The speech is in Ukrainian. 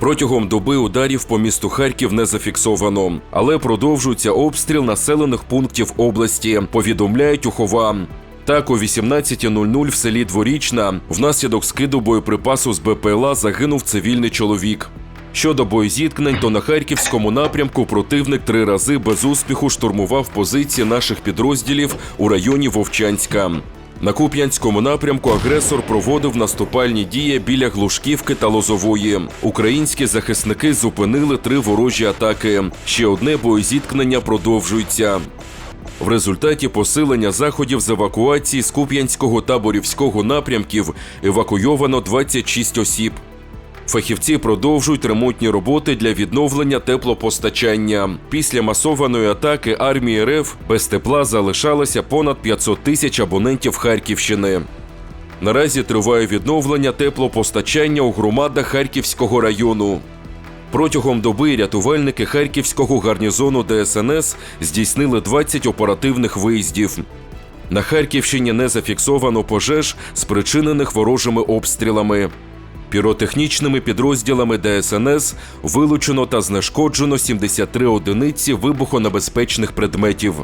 Протягом доби ударів по місту Харків не зафіксовано, але продовжується обстріл населених пунктів області. Повідомляють Ухова. Так, о 18.00 в селі Дворічна внаслідок скиду боєприпасу з БПЛА загинув цивільний чоловік. Щодо боєзіткнень, то на харківському напрямку противник три рази без успіху штурмував позиції наших підрозділів у районі Вовчанська. На Куп'янському напрямку агресор проводив наступальні дії біля Глушківки та Лозової. Українські захисники зупинили три ворожі атаки. Ще одне боєзіткнення продовжується. В результаті посилення заходів з евакуації з Куп'янського та Борівського напрямків евакуйовано 26 осіб. Фахівці продовжують ремонтні роботи для відновлення теплопостачання. Після масованої атаки армії РФ без тепла залишалося понад 500 тисяч абонентів Харківщини. Наразі триває відновлення теплопостачання у громадах Харківського району. Протягом доби рятувальники Харківського гарнізону ДСНС здійснили 20 оперативних виїздів. На Харківщині не зафіксовано пожеж, спричинених ворожими обстрілами. Піротехнічними підрозділами ДСНС вилучено та знешкоджено 73 одиниці вибухонебезпечних предметів.